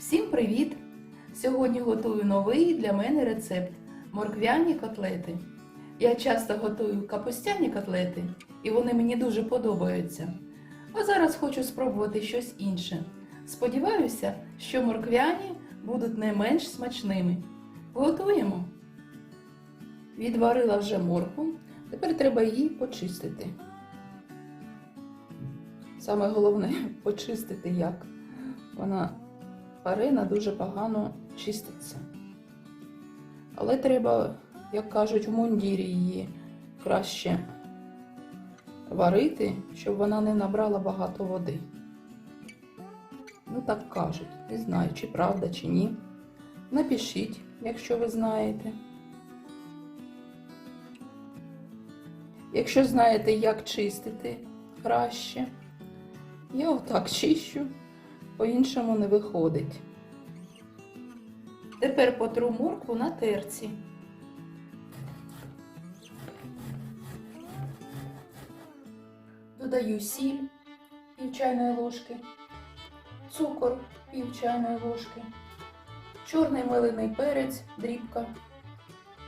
Всім привіт! Сьогодні готую новий для мене рецепт морквяні котлети. Я часто готую капустяні котлети, і вони мені дуже подобаються. А зараз хочу спробувати щось інше. Сподіваюся, що морквяні будуть не менш смачними. Готуємо. Відварила вже моркву, тепер треба її почистити. Саме головне почистити як. Вона парина дуже погано чиститься. Але треба, як кажуть, в мундірі її краще варити, щоб вона не набрала багато води. Ну, так кажуть. Не знаю, чи правда, чи ні. Напишіть, якщо ви знаєте. Якщо знаєте, як чистити краще, я отак чищу, по-іншому не виходить. Тепер потру моркву на терці. Додаю сіль пів чайної ложки, цукор пів чайної ложки, чорний мелений перець, дрібка,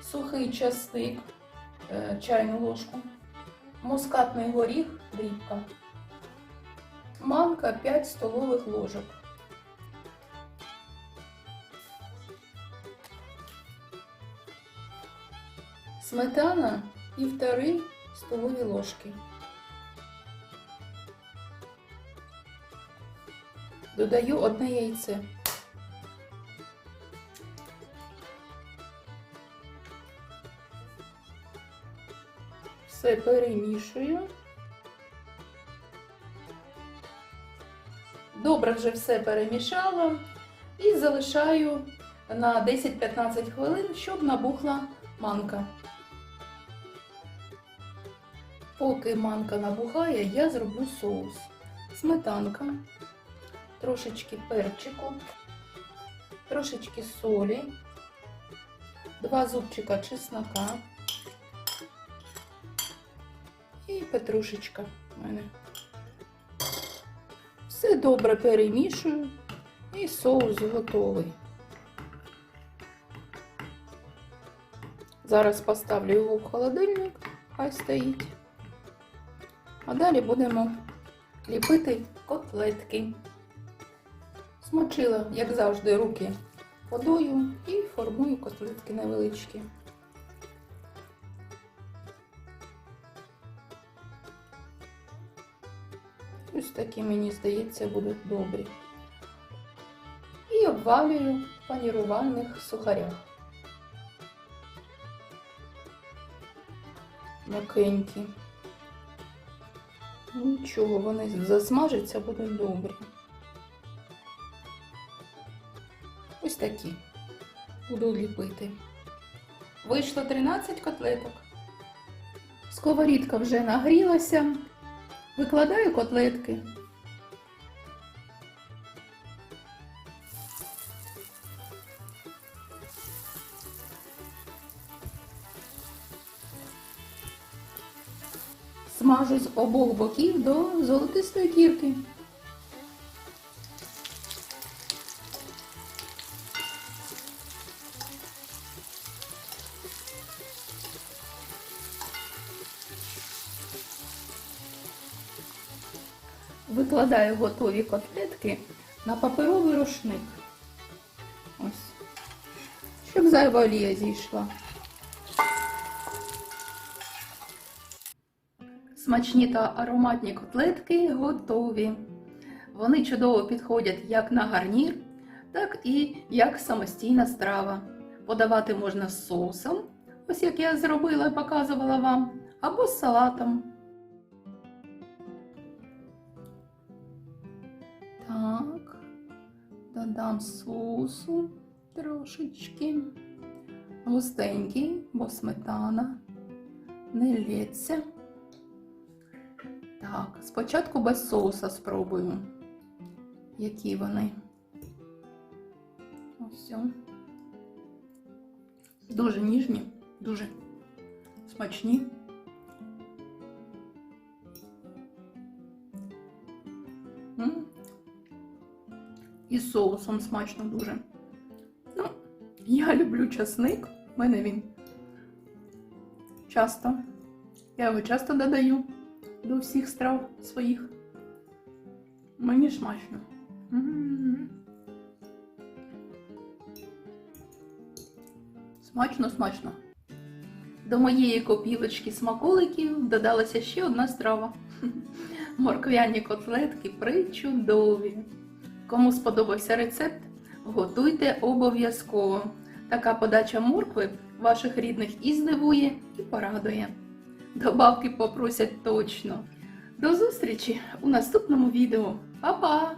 сухий часник, е, чайну ложку, мускатний горіх, дрібка, манка 5 столових ложок. Сметана півтори столові ложки. Додаю одне яйце. Все перемішую. Добре вже все перемішала і залишаю на 10-15 хвилин, щоб набухла манка. Поки манка набухає, я зроблю соус. Сметанка, трошечки перчику, трошечки солі, два зубчика чеснока і петрушечка в мене. Добре перемішую і соус готовий. Зараз поставлю його в холодильник, хай стоїть. А далі будемо ліпити котлетки. Смочила, як завжди, руки водою і формую котлетки невеличкі. Ось такі, мені здається, будуть добрі. І обвалюю в панірувальних сухарях. М'якенькі. Нічого, вони засмажаться, будуть добрі. Ось такі. Буду ліпити. Вийшло 13 котлеток. Сковорідка вже нагрілася. Викладаю котлетки. Смажу з обох боків до золотистої кірки. Викладаю готові котлетки на паперовий рушник. Ось. Щоб зайва олія зійшла. Смачні та ароматні котлетки готові. Вони чудово підходять як на гарнір, так і як самостійна страва. Подавати можна з соусом, ось як я зробила і показувала вам, або з салатом. Так, додам соусу трошечки. Густенький, бо сметана не лється. Так, спочатку без соуса спробую, які вони. Ось. Дуже ніжні, дуже смачні. М. І соусом смачно дуже. Ну, я люблю часник. У мене він часто. Я його часто додаю до всіх страв своїх. Мені смачно. Смачно, смачно. До моєї копілочки смаколиків додалася ще одна страва. Морквяні котлетки причудові. Кому сподобався рецепт, готуйте обов'язково. Така подача моркви ваших рідних і здивує, і порадує. Добавки попросять точно. До зустрічі у наступному відео. Па-па!